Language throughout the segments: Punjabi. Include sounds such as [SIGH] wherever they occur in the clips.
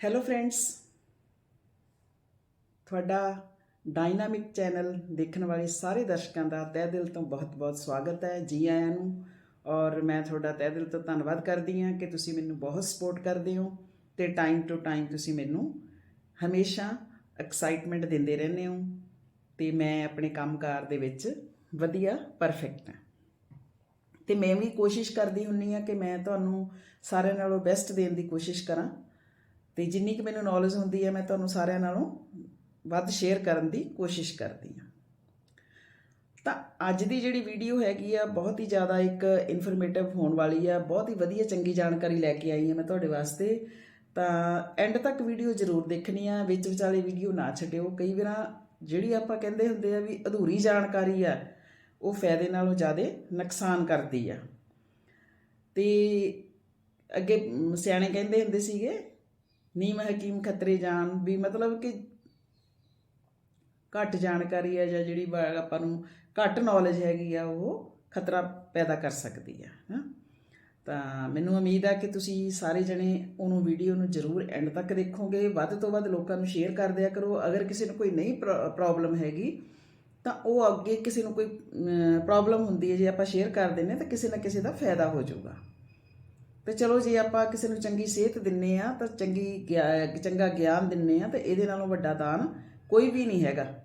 ਹੈਲੋ ਫਰੈਂਡਸ ਤੁਹਾਡਾ ਡਾਇਨਾਮਿਕ ਚੈਨਲ ਦੇਖਣ ਵਾਲੇ ਸਾਰੇ ਦਰਸ਼ਕਾਂ ਦਾ ਤਹਿ ਦਿਲ ਤੋਂ ਬਹੁਤ-ਬਹੁਤ ਸਵਾਗਤ ਹੈ ਜੀ ਆਇਆਂ ਨੂੰ। ਔਰ ਮੈਂ ਤੁਹਾਡਾ ਤਹਿ ਦਿਲ ਤੋਂ ਧੰਨਵਾਦ ਕਰਦੀ ਹਾਂ ਕਿ ਤੁਸੀਂ ਮੈਨੂੰ ਬਹੁਤ ਸਪੋਰਟ ਕਰਦੇ ਹੋ ਤੇ ਟਾਈਮ ਟੂ ਟਾਈਮ ਤੁਸੀਂ ਮੈਨੂੰ ਹਮੇਸ਼ਾ ਐਕਸਾਈਟਮੈਂਟ ਦਿੰਦੇ ਰਹਿੰਦੇ ਹੋ ਤੇ ਮੈਂ ਆਪਣੇ ਕੰਮਕਾਰ ਦੇ ਵਿੱਚ ਵਧੀਆ ਪਰਫੈਕਟ ਹਾਂ। ਤੇ ਮੈਂ ਵੀ ਕੋਸ਼ਿਸ਼ ਕਰਦੀ ਹੁੰਨੀ ਆ ਕਿ ਮੈਂ ਤੁਹਾਨੂੰ ਸਾਰਿਆਂ ਨਾਲੋਂ ਬੈਸਟ ਦੇਣ ਦੀ ਕੋਸ਼ਿਸ਼ ਕਰਾਂ। ਤੇ ਜਿੰਨੀ ਕਿ ਮੈਨੂੰ ਨੌਲੇਜ ਹੁੰਦੀ ਹੈ, ਮੈਂ ਤੁਹਾਨੂੰ ਸਾਰਿਆਂ ਨਾਲੋਂ ਵੱਧ ਸ਼ੇਅਰ ਕਰਨ ਦੀ ਕੋਸ਼ਿਸ਼ ਕਰਦੀ ਹਾਂ। ਤਾਂ ਅੱਜ ਦੀ ਜਿਹੜੀ ਵੀਡੀਓ ਹੈਗੀ ਆ, ਬਹੁਤ ਹੀ ਜ਼ਿਆਦਾ ਇੱਕ ਇਨਫੋਰਮੇਟਿਵ ਹੋਣ ਵਾਲੀ ਆ, ਬਹੁਤ ਹੀ ਵਧੀਆ ਚੰਗੀ ਜਾਣਕਾਰੀ ਲੈ ਕੇ ਆਈ ਹਾਂ ਮੈਂ ਤੁਹਾਡੇ ਵਾਸਤੇ। ਤਾਂ ਐਂਡ ਤੱਕ ਵੀਡੀਓ ਜ਼ਰੂਰ ਦੇਖਣੀ ਆ, ਵਿੱਚ ਵਿਚਾਲੇ ਵੀਡੀਓ ਨਾ ਛੱਡਿਓ। ਕਈ ਵਾਰਾਂ ਜਿਹੜੀ ਆਪਾਂ ਕਹਿੰਦੇ ਹੁੰਦੇ ਆ ਵੀ ਅਧੂਰੀ ਜਾਣਕਾਰੀ ਆ, ਉਹ ਫਾਇਦੇ ਨਾਲੋਂ ਜ਼ਿਆਦਾ ਨੁਕਸਾਨ ਕਰਦੀ ਆ। ਤੇ ਅੱਗੇ ਸਿਆਣੇ ਕਹਿੰਦੇ ਹੁੰਦੇ ਸੀਗੇ ਨੀਮ ਹਕੀਮ ਖਤਰੇ ਜਾਣ ਵੀ ਮਤਲਬ ਕਿ ਘੱਟ ਜਾਣਕਾਰੀ ਹੈ ਜਾਂ ਜਿਹੜੀ ਆਪਾਂ ਨੂੰ ਘੱਟ ਨੌਲੇਜ ਹੈਗੀ ਆ, ਉਹ ਖਤਰਾ ਪੈਦਾ ਕਰ ਸਕਦੀ ਆ, ਹਾਂ। ਤਾਂ ਮੈਨੂੰ ਉਮੀਦ ਆ ਕਿ ਤੁਸੀਂ ਸਾਰੇ ਜਣੇ ਉਹਨੂੰ ਵੀਡੀਓ ਨੂੰ ਜ਼ਰੂਰ ਐਂਡ ਤੱਕ ਦੇਖੋਗੇ। ਵੱਧ ਤੋਂ ਵੱਧ ਲੋਕਾਂ ਨੂੰ ਸ਼ੇਅਰ ਕਰ ਦਿਆ ਕਰੋ। ਅਗਰ ਕਿਸੇ ਨੂੰ ਕੋਈ ਨਹੀਂ ਪ੍ਰੋਬਲਮ ਹੈਗੀ, ਤਾਂ ਉਹ ਅੱਗੇ ਕਿਸੇ ਨੂੰ ਕੋਈ ਪ੍ਰੋਬਲਮ ਹੁੰਦੀ ਹੈ, ਜੇ ਆਪਾਂ ਸ਼ੇਅਰ ਕਰ ਦਿੰਨੇ ਤਾਂ ਕਿਸੇ ਨਾ ਕਿਸੇ ਦਾ ਫਾਇਦਾ ਹੋ ਜਾਊਗਾ। ਤੇ ਚਲੋ ਜੇ ਆਪਾਂ ਕਿਸੇ ਨੂੰ ਚੰਗੀ ਸਿਹਤ ਦਿੰਨੇ ਆ, ਤਾਂ ਚੰਗੀ ਗਿਆ- ਚੰਗਾ ਗਿਆਨ ਦਿੰਨੇ ਆ, ਤਾਂ ਇਹਦੇ ਨਾਲੋਂ ਵੱਡਾ ਦਾਨ ਕੋਈ ਵੀ ਨਹੀਂ ਹੈਗਾ।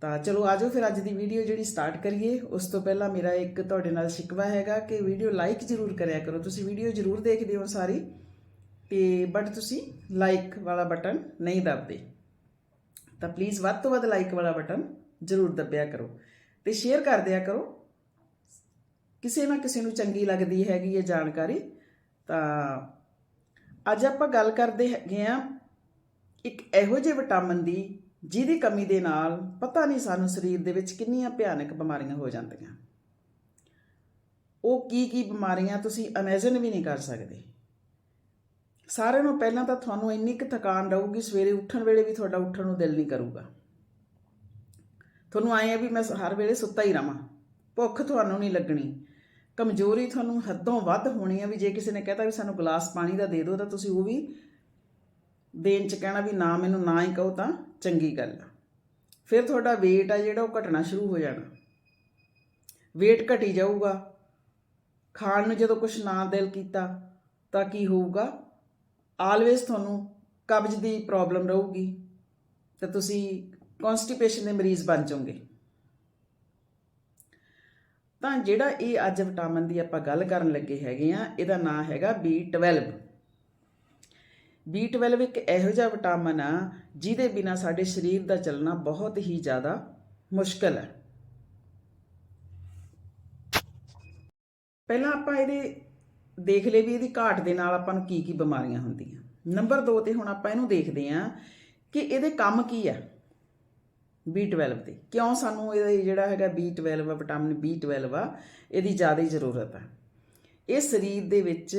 ਤਾਂ ਚਲੋ ਆਜੋ ਫਿਰ ਅੱਜ ਦੀ ਵੀਡੀਓ ਜਿਹੜੀ ਸਟਾਰਟ ਕਰੀਏ। ਉਸ ਤੋਂ ਪਹਿਲਾਂ ਮੇਰਾ ਇੱਕ ਤੁਹਾਡੇ ਨਾਲ ਸ਼ਿਕਵਾ ਹੈਗਾ ਕਿ ਵੀਡੀਓ ਲਾਈਕ ਜ਼ਰੂਰ ਕਰਿਆ ਕਰੋ। ਤੁਸੀਂ ਵੀਡੀਓ ਜ਼ਰੂਰ ਦੇਖਦੇ ਹੋ ਸਾਰੀ। ਤੇ ਬਟ ਤੁਸੀਂ ਲਾਈਕ ਵਾਲਾ ਬਟਨ ਨਹੀਂ ਦਬਦੇ। ਤਾਂ ਪਲੀਜ਼ ਵੱਧ ਤੋਂ ਵੱਧ ਲਾਈਕ ਵਾਲਾ ਬਟਨ ਜ਼ਰੂਰ ਦਬਿਆ ਕਰੋ। ਤੇ ਸ਼ੇਅਰ ਕਰ ਦਿਆ ਕਰੋ। ਕਿਸੇ ਨਾ ਕਿਸੇ ਨੂੰ ਚੰਗੀ ਲੱਗਦੀ ਹੈਗੀ ਇਹ ਜਾਣਕਾਰੀ, ਤਾਂ ਅੱਜ ਆਪਾਂ ਗੱਲ ਕਰਦੇ ਹੈਗੇ ਆ ਇੱਕ ਇਹੋ ਜਿਹੇ ਵਿਟਾਮਿਨ ਦੀ, ਜਿਹਦੀ ਕਮੀ ਦੇ ਨਾਲ ਪਤਾ ਨਹੀਂ ਸਾਨੂੰ ਸਰੀਰ ਦੇ ਵਿੱਚ ਕਿੰਨੀਆਂ ਭਿਆਨਕ ਬਿਮਾਰੀਆਂ ਹੋ ਜਾਂਦੀਆਂ। ਉਹ ਕੀ ਕੀ ਬਿਮਾਰੀਆਂ ਤੁਸੀਂ ਇਮੇਜਿਨ ਵੀ ਨਹੀਂ ਕਰ ਸਕਦੇ। ਸਾਰਿਆਂ ਨੂੰ ਪਹਿਲਾਂ ਤਾਂ ਤੁਹਾਨੂੰ ਇੰਨੀ ਕੁ ਥਕਾਨ ਰਹੂਗੀ, ਸਵੇਰੇ ਉੱਠਣ ਵੇਲੇ ਵੀ ਤੁਹਾਡਾ ਉੱਠਣ ਨੂੰ ਦਿਲ ਨਹੀਂ ਕਰੂਗਾ। ਤੁਹਾਨੂੰ ਆਏ ਆ ਵੀ ਮੈਂ ਹਰ ਵੇਲੇ ਸੁੱਤਾ ਹੀ ਰਵਾਂ, ਭੁੱਖ ਤੁਹਾਨੂੰ ਨਹੀਂ ਲੱਗਣੀ। ਕਮਜ਼ੋਰੀ ਤੁਹਾਨੂੰ ਹੱਦੋਂ ਵੱਧ ਹੋਣੀ ਆ ਵੀ ਜੇ ਕਿਸੇ ਨੇ ਕਹਿਤਾ ਵੀ ਸਾਨੂੰ ਗਲਾਸ ਪਾਣੀ ਦਾ ਦੇ ਦਿਓ, ਤਾਂ ਤੁਸੀਂ ਉਹ ਵੀ ਦੇਣ ਚ ਕਹਿਣਾ ਵੀ ਨਾ, ਮੈਨੂੰ ਨਾ ਹੀ ਕਹੋ ਤਾਂ ਚੰਗੀ ਗੱਲ ਆ। ਫਿਰ ਤੁਹਾਡਾ weight ਆ ਜਿਹੜਾ ਉਹ ਘਟਣਾ ਸ਼ੁਰੂ ਹੋ ਜਾਣਾ। weight ਘਟੀ ਜਾਊਗਾ। ਖਾਣ ਨੂੰ ਜਦੋਂ ਕੁਝ ਨਾ ਦਿਲ ਕੀਤਾ, ਤਾਂ ਕੀ ਹੋਊਗਾ? ਆਲਵੇਸ ਤੁਹਾਨੂੰ ਕਬਜ਼ ਦੀ ਪ੍ਰੋਬਲਮ ਰਹੂਗੀ। ਤਾਂ ਤੁਸੀਂ ਕਨਸਟੀਪੇਸ਼ਨ ਦੇ ਮਰੀਜ਼ ਬਣ ਜਾਓਗੇ। ਤਾਂ ਜਿਹੜਾ ਇਹ ਅੱਜ ਵਿਟਾਮਿਨ ਦੀ ਆਪਾਂ ਗੱਲ ਕਰਨ ਲੱਗੇ ਹੈਗੇ ਆ, ਇਹਦਾ ਨਾਮ ਹੈਗਾ B12 B12 ਇੱਕ ਇਹੋ ਜਿਹਾ ਵਿਟਾਮਿਨ ਆ, ਜਿਹਦੇ ਬਿਨਾ ਸਾਡੇ ਸਰੀਰ ਦਾ ਚੱਲਣਾ ਬਹੁਤ ਹੀ ਜ਼ਿਆਦਾ ਮੁਸ਼ਕਲ ਹੈ। ਪਹਿਲਾਂ ਆਪਾਂ ਇਹਦੇ ਦੇਖ ਲਏ ਵੀ ਇਹਦੀ ਘਾਟ ਦੇ ਨਾਲ ਆਪਾਂ ਨੂੰ ਕੀ ਕੀ ਬਿਮਾਰੀਆਂ ਹੁੰਦੀਆਂ। ਨੰਬਰ 2 ਤੇ ਹੁਣ ਆਪਾਂ ਇਹਨੂੰ ਦੇਖਦੇ ਹਾਂ ਕਿ ਇਹਦੇ ਕੰਮ ਕੀ ਆ। B12 ਦੇ। ਕਿਉਂ ਸਾਨੂੰ ਇਹਦਾ ਜਿਹੜਾ ਹੈਗਾ B12 ਆ ਵਿਟਾਮਿਨ B12 ਆ, ਇਹਦੀ ਜ਼ਿਆਦਾ ਜ਼ਰੂਰਤ ਆ। ਇਹ ਸਰੀਰ ਦੇ ਵਿੱਚ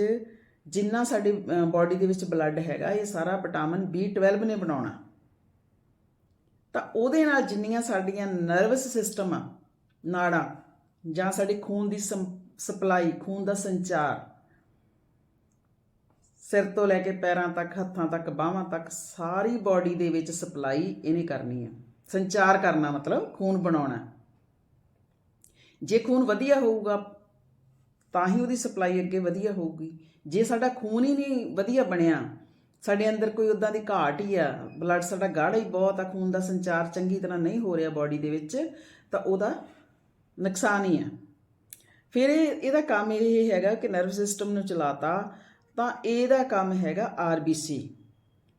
ਜਿੰਨਾ ਸਾਡੇ ਬਾਡੀ ਦੇ ਵਿੱਚ ਬਲੱਡ ਹੈਗਾ, ਇਹ ਸਾਰਾ ਵਿਟਾਮਿਨ B12 ਨੇ ਬਣਾਉਣਾ। ਤਾਂ ਉਹਦੇ ਨਾਲ ਜਿੰਨੀਆਂ ਸਾਡੀਆਂ ਨਰਵਸ ਸਿਸਟਮ ਆ, ਨਾੜਾਂ, ਜਾਂ ਸਾਡੇ ਖੂਨ ਦੀ ਸਪਲਾਈ, ਖੂਨ ਦਾ ਸੰਚਾਰ, ਸਿਰ ਤੋਂ ਲੈ ਕੇ ਪੈਰਾਂ ਤੱਕ, ਹੱਥਾਂ ਤੱਕ, ਬਾਹਾਂ ਤੱਕ, ਸਾਰੀ ਬਾਡੀ ਦੇ ਵਿੱਚ ਸਪਲਾਈ ਇਹਨੇ ਕਰਨੀ ਆ। ਸੰਚਾਰ ਕਰਨਾ ਮਤਲਬ ਖੂਨ ਬਣਾਉਣਾ। ਜੇ ਖੂਨ ਵਧੀਆ ਹੋਊਗਾ, ਤਾਂ ਹੀ ਉਹਦੀ ਸਪਲਾਈ ਅੱਗੇ ਵਧੀਆ ਹੋਊਗੀ। ਜੇ ਸਾਡਾ ਖੂਨ ਹੀ ਨਹੀਂ ਵਧੀਆ ਬਣਿਆ, ਸਾਡੇ ਅੰਦਰ ਕੋਈ ਉਦਾਂ ਦੀ ਘਾਟ ਹੀ ਆ ਬਲੱਡ ਸਾਡਾ ਗਾੜਾ ਹੀ ਬਹੁਤ ਆ, ਖੂਨ ਦਾ ਸੰਚਾਰ ਚੰਗੀ ਤਰ੍ਹਾਂ ਨਹੀਂ ਹੋ ਰਿਹਾ ਬਾਡੀ ਦੇ ਵਿੱਚ, ਤਾਂ ਉਹਦਾ ਨੁਕਸਾਨ ਹੀ ਆ। ਫਿਰ ਇਹ, ਇਹਦਾ ਕੰਮ ਇਹ ਹੈਗਾ ਕਿ ਨਰਵ ਸਿਸਟਮ ਨੂੰ ਚਲਾਤਾ, ਤਾਂ ਇਹਦਾ ਕੰਮ ਹੈਗਾ ਆਰਬੀਸੀ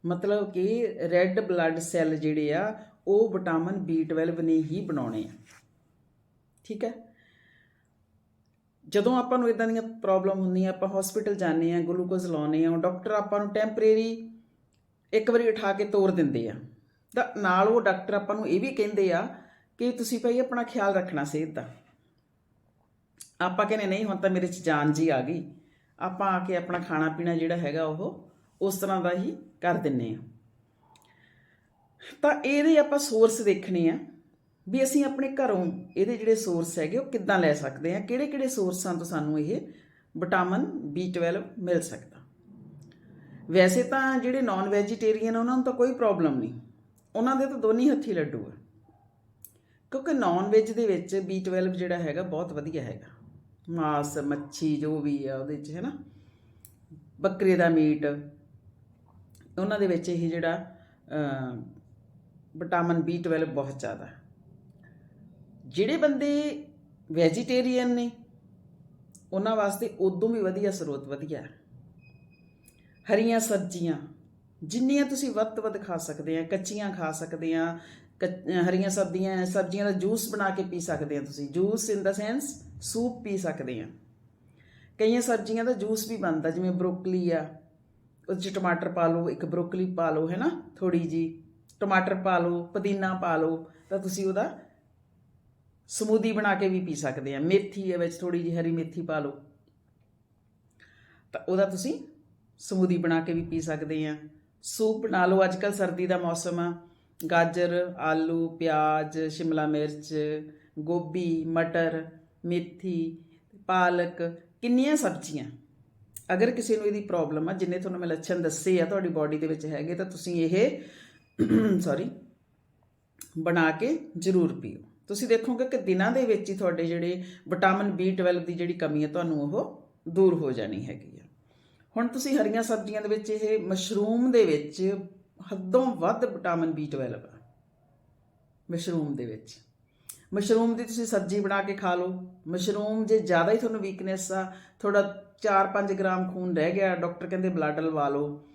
ਮਤਲਬ ਕਿ ਰੈੱਡ ਬਲੱਡ ਸੈੱਲ ਜਿਹੜੇ ਆ ਉਹ ਵਿਟਾਮਿਨ B12 ਨੇ ਹੀ ਬਣਾਉਣੇ ਆ। ਠੀਕ ਹੈ? ਜਦੋਂ ਆਪਾਂ ਨੂੰ ਇਦਾਂ ਦੀਆਂ ਪ੍ਰੋਬਲਮ ਹੁੰਦੀਆਂ, ਆਪਾਂ ਹਸਪੀਟਲ ਜਾਂਦੇ ਆ ਗਲੂਕੋਜ਼ ਲਾਉਨੇ ਆ ਡਾਕਟਰ ਆਪਾਂ ਨੂੰ ਟੈਂਪਰੇਰੀ ਇੱਕ ਵਾਰੀ ਉਠਾ ਕੇ ਤੋਰ ਦਿੰਦੇ ਆ। ਤਾਂ ਨਾਲ ਉਹ ਡਾਕਟਰ ਆਪਾਂ ਨੂੰ ਇਹ ਵੀ ਕਹਿੰਦੇ ਆ ਕਿ ਤੁਸੀਂ ਭਾਈ ਆਪਣਾ ਖਿਆਲ ਰੱਖਣਾ ਸਿਹਤ ਦਾ। ਆਪਾਂ ਕਹਿੰਦੇ ਨਹੀਂ, ਹੁਣ ਤਾਂ ਮੇਰੇ 'ਚ ਜਾਨ ਜੀ ਆ ਗਈ। ਆਪਾਂ ਆ ਕੇ ਆਪਣਾ ਖਾਣਾ ਪੀਣਾ ਜਿਹੜਾ ਹੈਗਾ ਉਹ ਉਸ ਤਰ੍ਹਾਂ ਦਾ ਹੀ ਕਰ ਦਿੰਨੇ ਆ। ਤਾਂ ਇਹਦੇ ਆਪਾਂ ਸੋਰਸ ਦੇਖਣੇ ਆ ਵੀ ਅਸੀਂ ਆਪਣੇ ਘਰੋਂ ਇਹਦੇ ਜਿਹੜੇ ਸੋਰਸ ਹੈਗੇ ਉਹ ਕਿੱਦਾਂ ਲੈ ਸਕਦੇ ਆ ਕਿਹੜੇ ਕਿਹੜੇ ਸੋਰਸਾਂ ਤੋਂ ਸਾਨੂੰ ਇਹ ਵਿਟਾਮਿਨ B12 ਮਿਲ ਸਕਦਾ। ਵੈਸੇ ਤਾਂ ਜਿਹੜੇ ਨਾਨ ਵੈਜੀਟੇਰੀਅਨ ਉਹਨਾਂ ਨੂੰ ਤਾਂ ਕੋਈ ਪ੍ਰੋਬਲਮ ਨਹੀਂ। ਉਹਨਾਂ ਦੇ ਤਾਂ ਦੋਨੀ ਹੱਥੀ ਲੱਡੂ ਆ। ਕਿਉਂਕਿ ਨਾਨ ਵੈਜ ਦੇ ਵਿੱਚ B12 ਜਿਹੜਾ ਹੈਗਾ ਬਹੁਤ ਵਧੀਆ ਹੈਗਾ। ਮਾਸ, ਮੱਛੀ, ਜੋ ਵੀ ਆ ਉਹਦੇ ਵਿੱਚ ਹੈ ਨਾ ਬੱਕਰੇ ਦਾ ਮੀਟ। ਉਹਨਾਂ ਦੇ ਵਿੱਚ ਇਹ ਜਿਹੜਾ ਵਿਟਾਮਿਨ B12 ਬਹੁਤ ਜ਼ਿਆਦਾ ਜਿਹੜੇ ਬੰਦੇ ਵੈਜੀਟੇਰੀਅਨ ਨੇ, ਉਹਨਾਂ ਵਾਸਤੇ ਉਦੋਂ ਵੀ ਵਧੀਆ ਸਰੋਤ ਵਧੀਆ ਹਰੀਆਂ ਸਬਜ਼ੀਆਂ, ਜਿੰਨੀਆਂ ਤੁਸੀਂ ਵੱਧ ਤੋਂ ਵੱਧ ਖਾ ਸਕਦੇ ਆ, ਕੱਚੀਆਂ ਖਾ ਸਕਦੇ ਆ, ਕੱਚ- ਹਰੀਆਂ ਸਬਜ਼ੀਆਂ ਸਬਜ਼ੀਆਂ ਦਾ ਜੂਸ ਬਣਾ ਕੇ ਪੀ ਸਕਦੇ ਆ ਤੁਸੀਂ। Juice in the sense soup ਪੀ ਸਕਦੇ ਆ। ਕਈਆਂ ਸਬਜ਼ੀਆਂ ਦਾ ਜੂਸ ਵੀ ਬਣਦਾ, ਜਿਵੇਂ ਬਰੋਕਲੀ ਆ ਉਹਦੇ 'ਚ ਟਮਾਟਰ ਪਾ ਲਓ, ਇੱਕ ਬਰੋਕਲੀ ਪਾ ਲਓ, ਹੈ ਨਾ? ਥੋੜੀ ਜੀ ਟਮਾਟਰ ਪਾ ਲਓ, ਪੁਦੀਨਾ ਪਾ ਲਓ, ਤਾਂ ਤੁਸੀਂ ਉਹਦਾ ਸਮੂਦੀ ਬਣਾ ਕੇ ਵੀ ਪੀ ਸਕਦੇ ਆ। ਮੇਥੀ ਹੈ ਵਿੱਚ ਥੋੜੀ ਜਿਹੀ ਹਰੀ ਮੇਥੀ ਪਾ ਲਓ। ਤਾਂ ਉਹਦਾ ਤੁਸੀਂ ਸਮੂਦੀ ਬਣਾ ਕੇ ਵੀ ਪੀ ਸਕਦੇ ਆ। ਸੂਪ ਬਣਾ ਲਓ। ਅੱਜ ਕੱਲ ਸਰਦੀ ਦਾ ਮੌਸਮ ਆ। ਗਾਜਰ, ਆਲੂ, ਪਿਆਜ਼, ਸ਼ਿਮਲਾ ਮਿਰਚ, ਗੋਭੀ, ਮਟਰ, ਮੇਥੀ, ਪਾਲਕ, ਕਿੰਨੀਆਂ ਸਬਜ਼ੀਆਂ। ਅਗਰ ਕਿਸੇ ਨੂੰ ਇਹਦੀ ਪ੍ਰੋਬਲਮ ਆ, ਜਿੰਨੇ ਤੁਹਾਨੂੰ ਮੈਂ ਲੱਛਣ ਦੱਸੇ ਆ, ਤੁਹਾਡੀ ਬਾਡੀ ਦੇ ਵਿੱਚ ਹੈਗੇ, ਤਾਂ ਤੁਸੀਂ ਇਹ [COUGHS] ਸੌਰੀ ਬਣਾ ਕੇ ਜ਼ਰੂਰ ਪੀਓ। ਤੁਸੀਂ ਦੇਖੋਗੇ ਕਿ ਦਿਨਾਂ ਦੇ ਵਿੱਚ ਹੀ ਤੁਹਾਡੇ ਜਿਹੜੇ ਵਿਟਾਮਿਨ B12 ਦੀ ਜਿਹੜੀ ਕਮੀ ਹੈ, ਤੁਹਾਨੂੰ ਉਹ ਦੂਰ ਹੋ ਜਾਣੀ ਹੈਗੀ ਆ। ਹੁਣ ਤੁਸੀਂ ਹਰੀਆਂ ਸਬਜ਼ੀਆਂ ਦੇ ਵਿੱਚ ਇਹ ਮਸ਼ਰੂਮ ਦੇ ਵਿੱਚ ਹੱਦੋਂ ਵੱਧ ਵਿਟਾਮਿਨ B12 ਆ। ਮਸ਼ਰੂਮ ਦੇ ਵਿੱਚ। ਮਸ਼ਰੂਮ ਦੀ ਤੁਸੀਂ ਸਬਜ਼ੀ ਬਣਾ ਕੇ ਖਾ ਲਓ। ਮਸ਼ਰੂਮ ਜੇ ਜ਼ਿਆਦਾ ਹੀ ਤੁਹਾਨੂੰ ਵੀਕਨੈਸ ਆ ਥੋੜਾ 4-5 ਗ੍ਰਾਮ ਖੂਨ ਰਹਿ ਗਿਆ, ਡਾਕਟਰ ਕਹਿੰਦੇ ਬਲੱਡ ਲਵਾ ਲਓ।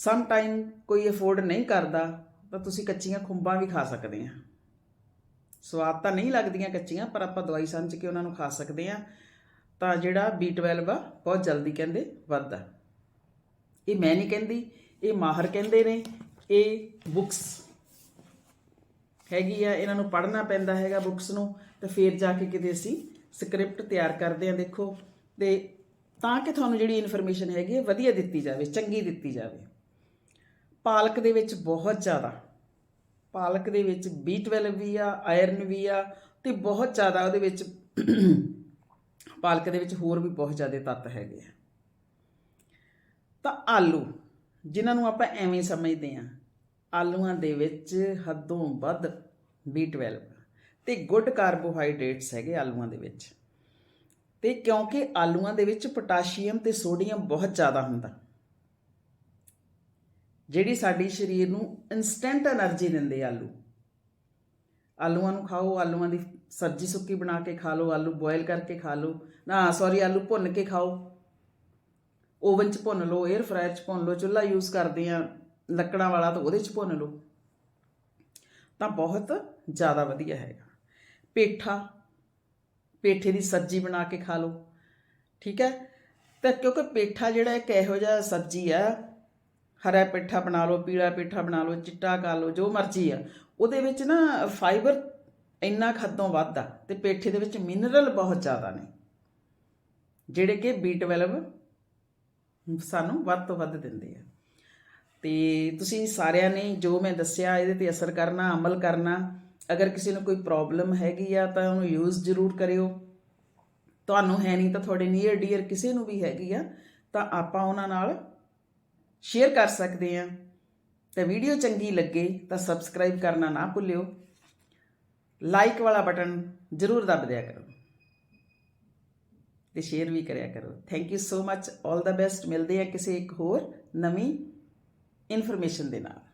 ਸਮ ਟਾਈਮ ਕੋਈ ਅਫੋਰਡ ਨਹੀਂ ਕਰਦਾ, ਤਾਂ ਤੁਸੀਂ ਕੱਚੀਆਂ ਖੁੰਬਾਂ ਵੀ ਖਾ ਸਕਦੇ ਆ। ਸਵਾਦ ਤਾਂ ਨਹੀਂ ਲੱਗਦੀਆਂ ਕੱਚੀਆਂ, ਪਰ ਆਪਾਂ ਦਵਾਈ ਸਮਝ ਕੇ ਉਹਨਾਂ ਨੂੰ ਖਾ ਸਕਦੇ ਆ। ਤਾਂ ਜਿਹੜਾ B12 ਆ, ਬਹੁਤ ਜਲਦੀ ਕਹਿੰਦੇ ਵੱਧਦਾ। ਇਹ ਮੈਂ ਨਹੀਂ ਕਹਿੰਦੀ, ਇਹ ਮਾਹਰ ਕਹਿੰਦੇ ਨੇ, ਇਹ ਬੁੱਕਸ ਹੈਗੀ ਆ, ਇਹਨਾਂ ਨੂੰ ਪੜ੍ਹਨਾ ਪੈਂਦਾ ਹੈਗਾ ਬੁੱਕਸ ਨੂੰ, ਤੇ ਫਿਰ ਜਾ ਕੇ ਕਿਤੇ ਅਸੀਂ ਸਕ੍ਰਿਪਟ ਤਿਆਰ ਕਰਦੇ ਆ, ਦੇਖੋ। ਤੇ ਤਾਂ ਕਿ ਤੁਹਾਨੂੰ ਜਿਹੜੀ ਇਨਫੋਰਮੇਸ਼ਨ ਹੈਗੀ ਹੈ ਵਧੀਆ ਦਿੱਤੀ ਜਾਵੇ, ਚੰਗੀ ਦਿੱਤੀ ਜਾਵੇ। ਪਾਲਕ ਦੇ ਵਿੱਚ ਬਹੁਤ ਜ਼ਿਆਦਾ। ਪਾਲਕ ਦੇ ਵਿੱਚ B12 ਵੀ ਆ, ਆਇਰਨ ਵੀ ਆ ਤੇ ਬਹੁਤ ਜ਼ਿਆਦਾ ਉਹਦੇ ਵਿੱਚ ਪਾਲਕ ਦੇ ਵਿੱਚ ਹੋਰ ਵੀ ਬਹੁਤ ਜ਼ਿਆਦਾ ਤੱਤ ਹੈਗੇ ਆ। ਤਾਂ ਆਲੂ, ਜਿਨ੍ਹਾਂ ਨੂੰ ਆਪਾਂ ਐਵੇਂ ਸਮਝਦੇ ਆ ਆਲੂਆਂ ਦੇ ਵਿੱਚ ਹੱਦੋਂ ਵੱਧ B12 ਤੇ ਗੁੱਡ ਕਾਰਬੋਹਾਈਡਰੇਟਸ ਹੈਗੇ ਆਲੂਆਂ ਦੇ ਵਿੱਚ। ਤੇ ਕਿਉਂਕਿ ਆਲੂਆਂ ਦੇ ਵਿੱਚ ਪੋਟਾਸ਼ੀਅਮ ਤੇ ਸੋਡੀਅਮ ਬਹੁਤ ਜ਼ਿਆਦਾ ਹੁੰਦਾ। ਜਿਹੜੀ ਸਾਡੀ ਸਰੀਰ ਨੂੰ ਇਨਸਟੈਂਟ એનર્ਜੀ ਦਿੰਦੇ ਆਲੂ। ਆਲੂਆਂ ਨੂੰ ਖਾਓ, ਆਲੂਆਂ ਦੀ ਸਬਜ਼ੀ ਸੁੱਕੀ ਬਣਾ ਕੇ ਖਾ ਲਓ, ਆਲੂ ਬੋਇਲ ਕਰਕੇ ਖਾ ਲਓ। ਨਾ ਸੌਰੀ ਆਲੂ ਭੁੰਨ ਕੇ ਖਾਓ। ਓਵਨ 'ਚ ਭੁੰਨ ਲਓ 에ਅਰ ਫਰਾਇਰ 'ਚ ਭੁੰਨ ਲਓ, ਚੁੱਲ੍ਹਾ ਯੂਜ਼ ਕਰਦੇ ਆ, ਲੱਕੜਾਂ ਵਾਲਾ ਤਾਂ ਉਹਦੇ 'ਚ ਭੁੰਨ ਲਓ। ਤਾਂ ਬਹੁਤ ਜ਼ਿਆਦਾ ਵਧੀਆ ਹੈਗਾ। ਪੇਠਾ, ਪੇਠੇ ਦੀ ਸਬਜ਼ੀ ਬਣਾ ਕੇ ਖਾ ਲਓ। ਠੀਕ ਹੈ? ਤਾਂ ਕਿਉਂਕਿ ਪੇਠਾ ਜਿਹੜਾ ਇੱਕ ਇਹੋ ਜਿਹਾ ਸਬਜ਼ੀ ਆ ਹਰਾ ਪੇਠਾ ਬਣਾ ਲਓ, ਪੀਲਾ ਪੇਠਾ ਬਣਾ ਲਓ, ਚਿੱਟਾ ਕਰ ਲਓ, ਜੋ ਮਰਜ਼ੀ ਆ। ਉਹਦੇ ਵਿੱਚ ਨਾ ਫਾਈਬਰ ਇੰਨਾ ਖੱਦੋਂ ਵੱਧ ਆ ਤੇ ਪੇਠੇ ਦੇ ਵਿੱਚ ਮਿਨਰਲ ਬਹੁਤ ਜ਼ਿਆਦਾ ਨੇ, ਜਿਹੜੇ ਕਿ B12 ਸਾਨੂੰ ਵੱਧ ਤੋਂ ਵੱਧ ਦਿੰਦੇ ਆ। ਤੇ ਤੁਸੀਂ ਸਾਰਿਆਂ ਨੇ ਜੋ ਮੈਂ ਦੱਸਿਆ, ਇਹਦੇ ਤੇ ਅਸਰ ਕਰਨਾ, ਅਮਲ ਕਰਨਾ, ਅਗਰ ਕਿਸੇ ਨੂੰ ਕੋਈ ਪ੍ਰੋਬਲਮ ਹੈਗੀ ਆ ਤਾਂ ਉਹਨੂੰ ਯੂਜ਼ ਜ਼ਰੂਰ ਕਰਿਓ। ਤੁਹਾਨੂੰ ਹੈ ਨਹੀਂ ਤਾਂ ਤੁਹਾਡੇ ਨੀਅਰ ਡੀਅਰ ਕਿਸੇ ਨੂੰ ਵੀ ਹੈਗੀ ਆ, ਤਾਂ ਆਪਾਂ ਉਹਨਾਂ ਨਾਲ ਸ਼ੇਅਰ ਕਰ ਸਕਦੇ ਆ। ਤੇ ਵੀਡੀਓ ਚੰਗੀ ਲੱਗੇ ਤਾਂ ਸਬਸਕ੍ਰਾਈਬ ਕਰਨਾ ਨਾ ਭੁੱਲਿਓ। ਲਾਈਕ ਵਾਲਾ ਬਟਨ ਜ਼ਰੂਰ ਦਬ ਦਿਆ ਕਰੋ। ਤੇ ਸ਼ੇਅਰ ਵੀ ਕਰਿਆ ਕਰੋ। ਥੈਂਕ ਯੂ ਸੋ ਮੱਚ 올 ਦਾ ਬੈਸਟ ਮਿਲਦੇ ਆ ਕਿਸੇ ਇੱਕ ਹੋਰ ਨਵੀਂ ਇਨਫੋਰਮੇਸ਼ਨ ਦੇ ਨਾਲ।